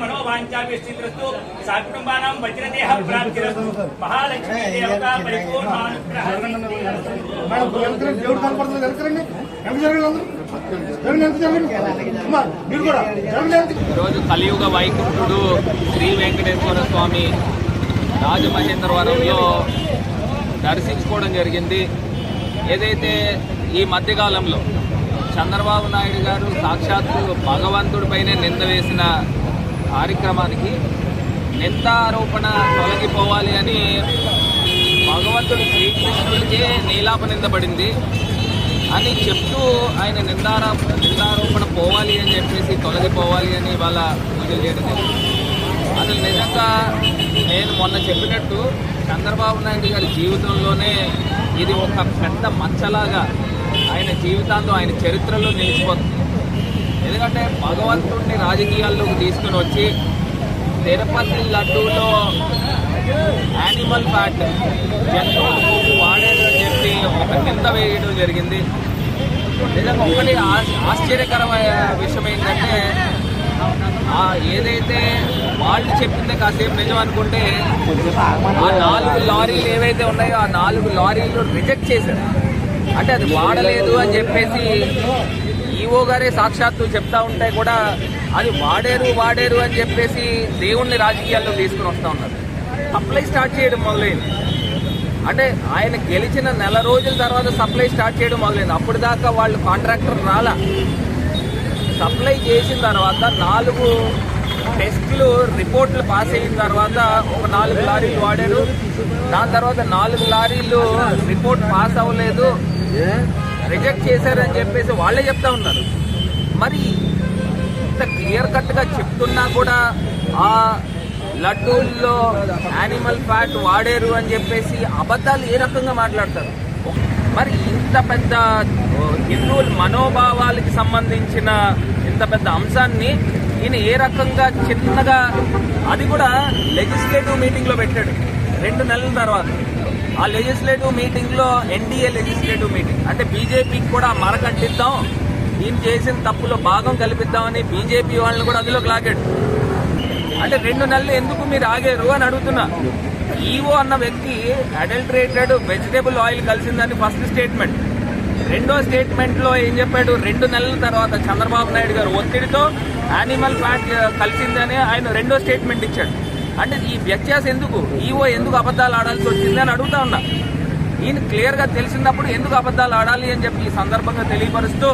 మనోవాంఛాభిష్టిరస్తు సాకుటుంబానాం వజ్రదేహ ప్రాప్తిరస్తు మహాలక్ష్మీ దేవత పరిపూర్ణానుగ్రహం మన దేవుడు కనపడుతుంది వెనకరండి ఎంత జరగలేదు ఈరోజు కలియుగ వైకుంఠుడు శ్రీ వెంకటేశ్వర స్వామి రాజమహేంద్రవరంలో దర్శించుకోవడం జరిగింది. ఏదైతే ఈ మధ్యకాలంలో చంద్రబాబు నాయుడు గారు సాక్షాత్తు భగవంతుడిపైనే నింద వేసిన కార్యక్రమానికి నిందారోపణ తొలగిపోవాలి అని భగవంతుడు శ్రీకృష్ణుడికే నీలాప నిందపడింది. అని చెప్తూ ఆయన నిందారా నిందారోపణ పోవాలి అని చెప్పేసి తొలగిపోవాలి అని వాళ్ళ పూజలు చేయడం అసలు నిజంగా నేను మొన్న చెప్పినట్టు చంద్రబాబు నాయుడు గారి జీవితంలోనే ఇది ఒక పెద్ద మచ్చలాగా ఆయన జీవితాంతం ఆయన చరిత్రలో నిలిచిపోతుంది. ఎందుకంటే భగవంతుడిని రాజకీయాల్లోకి తీసుకుని వచ్చి తిరుపతి లడ్డూలో యానిమల్ ఫ్యాట్ జంతువులు కొవ్వు వాడేది అని చెప్పి ఒక నింద వేయడం జరిగింది. నిజంగా ఒకటి ఆశ్చర్యకరమైన విషయం ఏంటంటే ఏదైతే వాళ్ళు చెప్పిందే కాసేపు నిజం అనుకుంటే ఆ నాలుగు లారీలు ఏవైతే ఉన్నాయో ఆ నాలుగు లారీలు రిజెక్ట్ చేశారు. అంటే అది వాడలేదు అని చెప్పేసి ఈఓ గారే సాక్షాత్తు చెప్తా ఉంటే కూడా అది వాడారు వాడారు అని చెప్పేసి దేవుణ్ణి రాజకీయాల్లో తీసుకుని వస్తూ ఉన్నారు. సప్లై స్టార్ట్ చేయడం మొదలైంది. అంటే ఆయన గెలిచిన నెల రోజుల తర్వాత సప్లై స్టార్ట్ చేయడం మొదలైంది. అప్పుడు దాకా వాళ్ళు కాంట్రాక్టర్ రాలా. సప్లై చేసిన తర్వాత నాలుగు టెస్టులు రిపోర్ట్లు పాస్ అయిన తర్వాత ఒక నాలుగు లారీలు వాడారు. దాని తర్వాత నాలుగు లారీలు రిపోర్ట్ పాస్ అవ్వలేదు. రిజెక్ట్ చేశారని చెప్పేసి వాళ్ళే చెప్తా ఉన్నారు. మరి ఇంత క్లియర్ కట్గా చెప్తున్నా కూడా ఆ లడ్డూల్లో యానిమల్ ఫ్యాట్ వాడారు అని చెప్పేసి అబద్ధాలు ఏ రకంగా మాట్లాడతారు? మరి ఇంత పెద్ద హిందువుల మనోభావాలకి సంబంధించిన ఇంత పెద్ద అంశాన్ని ఈయన ఏ రకంగా చిన్నగా అది కూడా లెజిస్లేటివ్ మీటింగ్లో పెట్టాడు. రెండు నెలల తర్వాత. ఆ లెజిస్లేటివ్ మీటింగ్లో ఎన్డీఏ లెజిస్లేటివ్ మీటింగ్ అంటే బీజేపీకి కూడా మరకట్టిద్దాం ఈయన చేసిన తప్పులో భాగం కల్పిద్దామని బీజేపీ వాళ్ళని కూడా అందులోకి లాగాడు. అంటే రెండు నెలలు ఎందుకు మీరు ఆగారు అని అడుగుతున్నా. ఈవో అన్న వ్యక్తి అడల్టరేటెడ్ వెజిటేబుల్ ఆయిల్ కలిసిందని ఫస్ట్ స్టేట్మెంట్. రెండో స్టేట్మెంట్లో ఏం చెప్పాడు? రెండు నెలల తర్వాత చంద్రబాబు నాయుడు గారు ఒత్తిడితో యానిమల్ ఫ్యాట్ కలిసిందని ఆయన రెండో స్టేట్మెంట్ ఇచ్చాడు. అంటే ఈ వ్యత్యాసం ఎందుకు? ఈవో ఎందుకు అబద్ధాలు ఆడాల్సి వచ్చింది అని అడుగుతా ఉన్నా. ఈయన క్లియర్గా తెలిసినప్పుడు ఎందుకు అబద్ధాలు ఆడాలి అని చెప్పి ఈ సందర్భంగా తెలియపరుస్తూ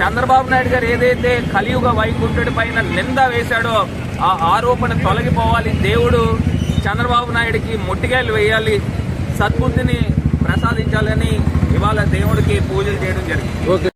చంద్రబాబు నాయుడు గారు ఏదైతే కలియుగ వైకుంఠుడి పైన నింద వేశాడో ఆ ఆరోపణ తొలగిపోవాలి. దేవుడు చంద్రబాబు నాయుడికి మొట్టికాయలు వేయాలి. సద్బుద్ధిని ప్రసాదించాలని ఇవాళ దేవుడికి పూజలు చేయడం జరిగింది.